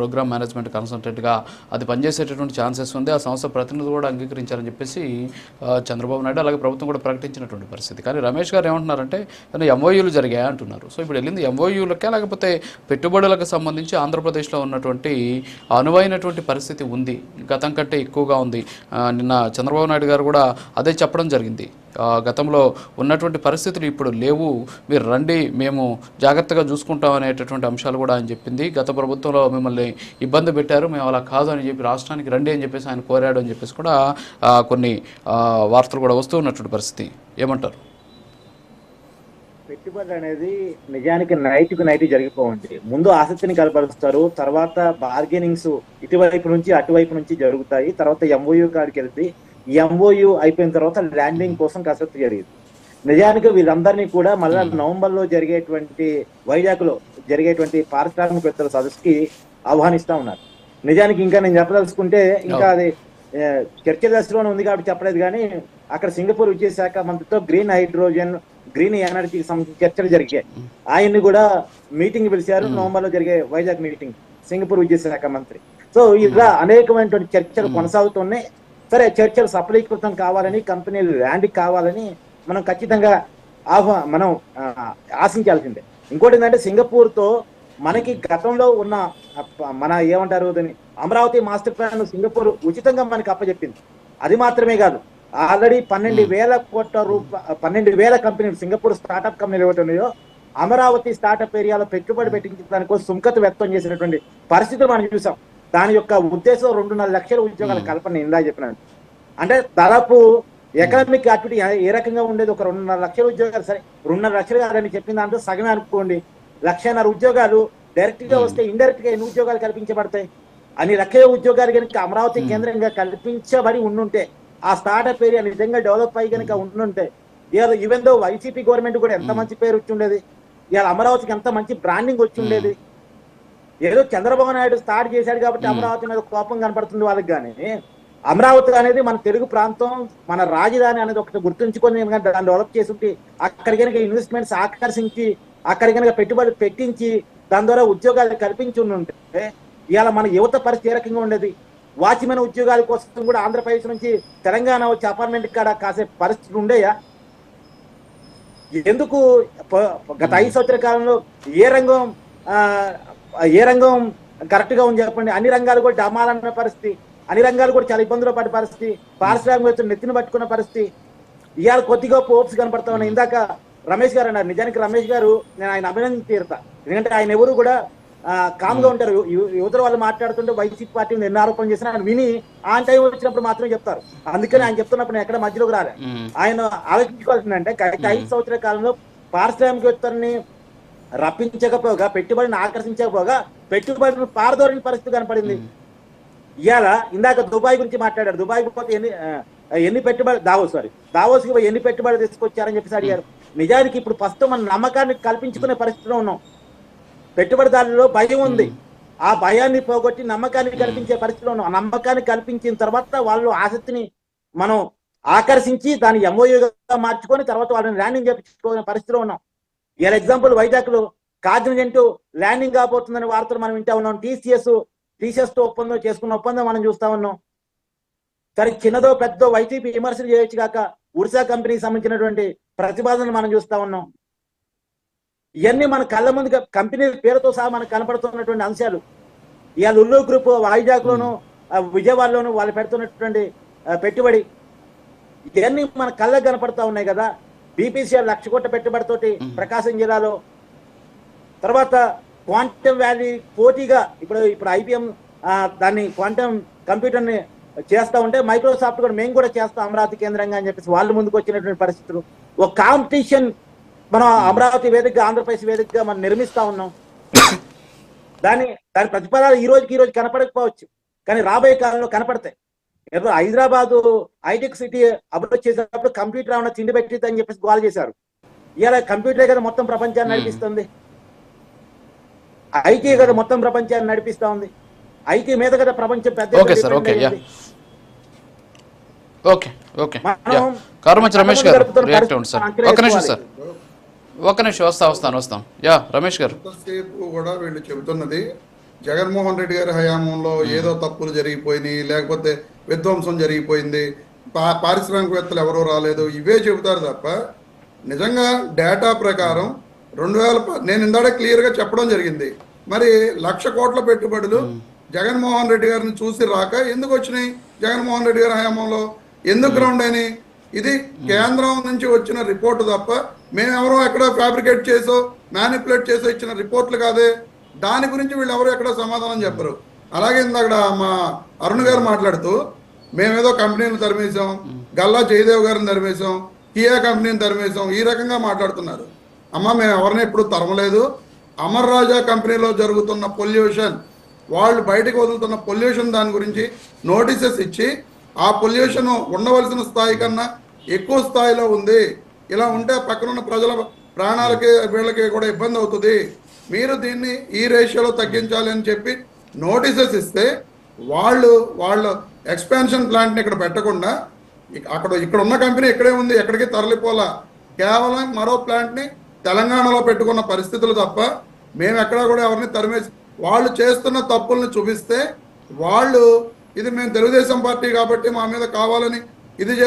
Programme management కన్సల్టెంట్గా అది పనిచేసేటటువంటి chances ఉంది. ఆ సంస్థ ప్రతినిధులు కూడా అంగీకరించారని చెప్పేసి చంద్రబాబు నాయుడు అలాగే ప్రభుత్వం కూడా ప్రకటించినటువంటి పరిస్థితి. కానీ రమేష్ గారు ఏమంటున్నారంటే ఎంఓయూలు జరిగాయి? అంటున్నారు. సో ఇప్పుడు వెళ్ళింది ఎంఓయూలకే లేకపోతే పెట్టుబడులకు సంబంధించి ఆంధ్రప్రదేశ్లో ఉన్నటువంటి అనువైనటువంటి పరిస్థితి ఉంది. గతం కంటే ఎక్కువగా ఉంది. నిన్న చంద్రబాబు నాయుడు గారు కూడా అదే చెప్పడం జరిగింది. గతంలో ఉన్నటువంటి పరిస్థితులు ఇప్పుడు లేవు. మీరు రండి మేము జాగ్రత్తగా చూసుకుంటాం అనేటటువంటి అంశాలు కూడా ఆయన చెప్పింది. గత ప్రభుత్వంలో మిమ్మల్ని ఇబ్బంది పెట్టారు మేము అలా కాదు అని చెప్పి రాష్ట్రానికి రండి అని చెప్పేసి ఆయన కోరాడు అని చెప్పేసి కూడా కొన్ని వార్తలు కూడా వస్తూ ఉన్నటువంటి పరిస్థితి. ఏమంటారు? పెట్టుబడి అనేది నిజానికి నైట్కి నైట్ జరిగిపోయింది ముందు ఆసక్తిని కలపరుస్తారు తర్వాత బార్గెనింగ్స్ ఇటువైపు నుంచి అటువైపు నుంచి జరుగుతాయి తర్వాత ఎంఓయూ కాడికి వెళ్తే ఎంఓయూ అయిపోయిన తర్వాత ల్యాండింగ్ కోసం కసరత్తు జరిగింది. నిజానికి వీళ్ళందరినీ కూడా మళ్ళా నవంబర్లో జరిగేటువంటి వైజాగ్లో జరిగేటువంటి పారిశ్రామికవేత్తల సదస్సుకి ఆహ్వానిస్తా ఉన్నారు. నిజానికి ఇంకా నేను చెప్పదలుచుకుంటే ఇంకా అది ఏ, చర్చ దశలోనే ఉంది కాబట్టి చెప్పలేదు కానీ అక్కడ సింగపూర్ విద్యాశాఖ మంత్రితో గ్రీన్ హైడ్రోజన్ గ్రీన్ ఎనర్జీకి సంబంధించి చర్చలు జరిగాయి. ఆయన్ని కూడా మీటింగ్ పిలిచారు. నవంబర్లో జరిగే వైజాగ్ మీటింగ్ సింగపూర్ విద్యాశాఖ మంత్రి. సో ఇలా అనేకమైనటువంటి చర్చలు కొనసాగుతున్నాయి సరే చర్చలు సఫలీకృతం కావాలని కంపెనీలు ల్యాండ్ కావాలని మనం ఖచ్చితంగా ఆహ్వా మనం ఆశించాల్సిందే. ఇంకోటి ఏంటంటే సింగపూర్తో మనకి గతంలో ఉన్న మన ఏమంటారు దీన్ని అమరావతి మాస్టర్ ప్లాన్ సింగపూర్ ఉచితంగా మనకి అప్పచెప్పింది. అది మాత్రమే కాదు. ఆల్రెడీ పన్నెండు వేల కోట్ల రూప పన్నెండు వేల కంపెనీలు సింగపూర్ స్టార్ట్అప్ కంపెనీలు ఏవైతే ఉన్నాయో అమరావతి స్టార్ట్అప్ ఏరియాలో పెట్టుబడి పెట్టించడానికి సుంకత వ్యక్తం చేసినటువంటి పరిస్థితులు మనం చూసాం. దాని యొక్క ఉద్దేశం రెండున్నర లక్షల ఉద్యోగాల కల్పన ఇందా చెప్పినాను. అంటే దాదాపు ఎకనామిక్ యాక్టివిటీ ఏ రకంగా ఉండేది? ఒక రెండున్నర లక్షల ఉద్యోగాలు సరే రెండున్నర లక్షలు కాదని చెప్పిన దాంట్లో సగమే అనుకోండి. లక్షన్నర ఉద్యోగాలు డైరెక్ట్గా వస్తే ఇండైరెక్ట్గా ఎన్ని ఉద్యోగాలు కల్పించబడతాయి? అన్ని లక్షల ఉద్యోగాలు కనుక అమరావతి కేంద్రంగా కల్పించబడి ఉండుంటే ఆ స్టార్ట్అప్ ఏరియా నిజంగా డెవలప్ అయ్యి కనుక ఉండుంటే ఇవాళ ఈవెన్ దో వైసీపీ గవర్నమెంట్ కూడా ఎంత మంచి పేరు వచ్చి ఉండేది? ఇవాళ అమరావతికి ఎంత మంచి బ్రాండింగ్ వచ్చి ఉండేది? ఏదో చంద్రబాబు నాయుడు స్టార్ట్ చేశాడు కాబట్టి అమరావతి మీద కోపం కనపడుతుంది వాళ్ళకి కానీ అమరావతి అనేది మన తెలుగు ప్రాంతం మన రాజధాని అనేది ఒకటి గుర్తుంచుకొని దాన్ని డెవలప్ చేసి అక్కడి కనుక ఇన్వెస్ట్మెంట్స్ ఆకర్షించి అక్కడి కనుక పెట్టుబడి పెట్టించి దాని ద్వారా ఉద్యోగాలు కల్పించి ఉంటే ఇవాళ మన యువత పరిస్థితి ఏ రకంగా ఉండేది? వాచ్మెన్ ఉద్యోగాల కోసం కూడా ఆంధ్రప్రదేశ్ నుంచి తెలంగాణ వచ్చి అపార్ట్మెంట్ కాడ కాసే పరిస్థితులు ఉండేయా? ఎందుకు గత ఐదు సంవత్సరాల కాలంలో ఏ రంగం ఆ, ఏ రంగం కరెక్ట్గా ఉంది చెప్పండి. అన్ని రంగాలు కూడా డమాలన్న పరిస్థితి. అన్ని రంగాలు కూడా చాలా ఇబ్బందులు పడే పరిస్థితి. పారిశ్రామికవేత్తలు నెత్తిన పట్టుకున్న పరిస్థితి. ఇవాళ కొద్దిగా పోప్స్ కనపడతా ఉన్నాయి. ఇందాక రమేష్ గారు అన్నారు. నిజానికి రమేష్ గారు నేను ఆయన అభినందన తీరుతా ఎందుకంటే ఆయన ఎవరు కూడా ఆ, కామ్గా ఉంటారు. యువతల వాళ్ళు మాట్లాడుతుంటే వైసీపీ పార్టీ ఎన్ని ఆరోపణలు చేసినా ఆయన విని ఆన్ టైం వచ్చినప్పుడు మాత్రమే చెప్తారు. అందుకని ఆయన చెప్తున్నప్పుడు నేను ఎక్కడ మధ్యలోకి రాలే. మ్మ్. ఆయన ఆలోచించుకోవాల్సిందంటే గత ఐదు సంవత్సరాల కాలంలో పారిశ్రామికవేత్తల్ని రప్పించకపోగా పెట్టుబడిని ఆకర్షించకపోగా పెట్టుబడిని పారదోరని పరిస్థితి కనపడింది. ఇవాళ ఇందాక దుబాయ్ గురించి మాట్లాడారు. దుబాయ్ పోతే ఎన్ని ఎన్ని పెట్టుబడి దావోస్ సారీ దావోస్కి పోయి ఎన్ని పెట్టుబడి తీసుకొచ్చారని చెప్పేసి అడిగారు. నిజానికి ఇప్పుడు ప్రస్తుతం మన నమ్మకాన్ని కల్పించుకునే పరిస్థితిలో ఉన్నాం. పెట్టుబడిదారులలో భయం ఉంది. ఆ భయాన్ని పోగొట్టి నమ్మకాన్ని కల్పించే పరిస్థితిలో ఉన్నాం. ఆ నమ్మకాన్ని కల్పించిన తర్వాత వాళ్ళు ఆసక్తిని మనం ఆకర్షించి దాన్ని ఎంఓయూగా మార్చుకొని తర్వాత వాళ్ళని ల్యాండింగ్ చేయించుకునే పరిస్థితిలో ఉన్నాం. ఇలా ఎగ్జాంపుల్ వైజాగ్లో కాగ్నిజెంట్ ల్యాండింగ్ కాబోతుందని వార్తలు మనం వింటా ఉన్నాం. టీసీఎస్ టీసీఎస్తో ఒప్పందం చేసుకున్న ఒప్పందం మనం చూస్తా ఉన్నాం. సరే చిన్నదో పెద్దదో వైసీపీ విమర్శలు చేయొచ్చు కాక ఉడిసా కంపెనీకి సంబంధించినటువంటి ప్రతిపాదనలు మనం చూస్తా ఉన్నాం. ఇవన్నీ మన కళ్ళ ముందు కంపెనీ పేరుతో సహా మనకు కనపడుతున్నటువంటి అంశాలు. ఇవాళ ఉల్లు గ్రూప్ వైజాగ్ లోను విజయవాడలోను వాళ్ళు పెడుతున్నటువంటి పెట్టుబడి ఇవన్నీ మన కళ్ళకు కనపడతా ఉన్నాయి కదా. బీపీసీఆర్ లక్ష కోట్ల పెట్టుబడితోటి ప్రకాశం జిల్లాలో తర్వాత క్వాంటమ్ వ్యాలీ పోటీగా ఇప్పుడు ఇప్పుడు ఐబిఎం దాన్ని క్వాంటమ్ కంప్యూటర్ని చేస్తా ఉంటే మైక్రోసాఫ్ట్ కూడా మేము కూడా చేస్తాం అమరావతి కేంద్రంగా అని చెప్పేసి వాళ్ళు ముందుకు వచ్చినటువంటి పరిస్థితులు. ఒక కాంపిటీషన్ మనం అమరావతి వేదికగా ఆంధ్రప్రదేశ్ వేదికగా మనం నిర్మిస్తా ఉన్నాం. దాని దాని ప్రతిపదాలు ఈ రోజుకి ఈ రోజు కనపడకపోవచ్చు. కానీ రాబోయే కాలంలో కనపడతాయి. ఏదో హైదరాబాద్ హైటెక్ సిటీ అభివృద్ధి చేసేటప్పుడు కంప్యూటర్ ఏమైనా తిండి పెట్టిద్ది అని చెప్పేసి గోల్ చేశారు. ఇవాళ కంప్యూటరే కదా మొత్తం ప్రపంచాన్ని నడిపిస్తుంది. ఐటీ కదా మొత్తం ప్రపంచాన్ని నడిపిస్తా ఉంది ఐటీ మీద కదా ప్రపంచం పెద్ద okay sir, okay, Karumanchi Ramesh గారు రియాక్ట్ అవ్వండి సార్. ఒక్క నిమిషం సార్. ఒక్క నిమిషం వస్తా వస్తాను వస్తాం యా రమేష్ గారు. కూడా వీళ్ళు చెబుతున్నది జగన్మోహన్ రెడ్డి గారి హయాంలో ఏదో తప్పులు జరిగిపోయినాయి లేకపోతే విధ్వంసం జరిగిపోయింది. పా- పారిశ్రామికవేత్తలు ఎవరూ రాలేదు. ఇవే చెబుతారు తప్ప నిజంగా డేటా ప్రకారం రెండు వేల నేను ఇందాడే క్లియర్గా చెప్పడం జరిగింది. మరి లక్ష కోట్ల పెట్టుబడులు జగన్మోహన్ రెడ్డి గారిని చూసి రాక ఎందుకు వచ్చినాయి? జగన్మోహన్ రెడ్డి గారి హయాంలో ఎందుకు గ్రౌండ్ అయినాయి? ఇది కేంద్రం నుంచి వచ్చిన రిపోర్ట్ తప్ప మేమెవరో ఎక్కడ ఫ్యాబ్రికేట్ చేసో మ్యానిపులేట్ చేసో ఇచ్చిన రిపోర్ట్లు కాదే. దాని గురించి వీళ్ళు ఎవరు ఎక్కడ సమాధానం చెప్పరు. అలాగే ఇందాక మా అరుణ్ గారు మాట్లాడుతూ మేమేదో కంపెనీని తరిమేశాం గల్లా జయదేవ్ గారిని తరిమేశాం కియా కంపెనీని తరిమేశాం ఈ రకంగా మాట్లాడుతున్నారు. అమ్మ మేము ఎవరిని ఎప్పుడు తరమలేదు. అమర్ రాజా కంపెనీలో జరుగుతున్న పొల్యూషన్ వాళ్ళు బయటకు వదులుతున్న పొల్యూషన్ దాని గురించి నోటీసెస్ ఇచ్చి ఆ పొల్యూషన్ ఉండవలసిన స్థాయి కన్నా ఎక్కువ స్థాయిలో ఉంది. ఇలా ఉంటే పక్కనున్న ప్రజల ప్రాణాలకి వీళ్ళకి కూడా ఇబ్బంది అవుతుంది. మీరు దీన్ని ఈ రేషియోలో తగ్గించాలి అని చెప్పి నోటీసెస్ ఇస్తే వాళ్ళు వాళ్ళ ఎక్స్పాన్షన్ ప్లాంట్ని ఇక్కడ పెట్టకుండా అక్కడ ఇక్కడ ఉన్న కంపెనీ ఇక్కడే ఉంది ఎక్కడికి తరలిపోలా. కేవలం మరో ప్లాంట్ని తెలంగాణలో పెట్టుకున్న పరిస్థితులు తప్ప మేము ఎక్కడా కూడా ఎవరిని తరిమేసి వాళ్ళు చేస్తున్న తప్పుల్ని చూపిస్తే వాళ్ళు ఇది మేము తెలుగుదేశం పార్టీ కాబట్టి మా మీద కావాలని ఇది